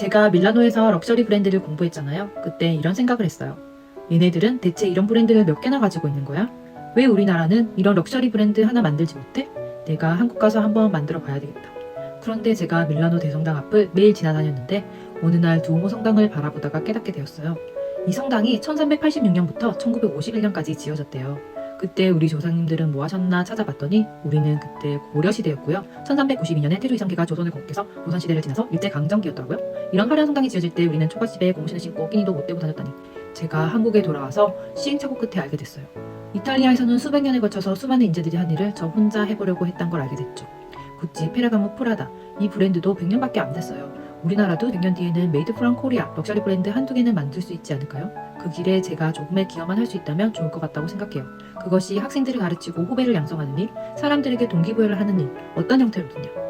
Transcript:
제가 밀라노에서 럭셔리 브랜드를 공부했잖아요. 그때 이런 생각을 했어요. 얘네들은 대체 이런 브랜드를 몇 개나 가지고 있는 거야? 왜 우리나라는 이런 럭셔리 브랜드 하나 만들지 못해? 내가 한국 가서 한번 만들어 봐야 되겠다. 그런데 제가 밀라노 대성당 앞을 매일 지나다녔는데 어느 날 두오모 성당을 바라보다가 깨닫게 되었어요. 이 성당이 1386년부터 1951년까지 지어졌대요. 그때 우리 조상님들은 뭐 하셨나 찾아봤더니 우리는 그때 고려시대였고요. 1392년에 태조 이성계가 조선을 공격해서 조선시대를 지나서 일제강점기였더라고요. 이런 화려한 성당이 지어질 때 우리는 초가집에 고무신을 신고 끼니도 못 떼고 다녔다니 제가 한국에 돌아와서 시행착오 끝에 알게 됐어요. 이탈리아에서는 수백 년에 걸쳐서 수많은 인재들이 한 일을 저 혼자 해보려고 했던 걸 알게 됐죠. 구찌, 페라가모, 프라다 이 브랜드도 100년밖에 안 됐어요. 우리나라도 100년 뒤에는 메이드 프랑 코리아 럭셔리 브랜드 한두 개는 만들 수 있지 않을까요? 그 길에 제가 조금의 기여만 할 수 있다면 좋을 것 같다고 생각해요. 그것이 학생들을 가르치고 후배를 양성하는 일, 사람들에게 동기부여를 하는 일, 어떤 형태로든요.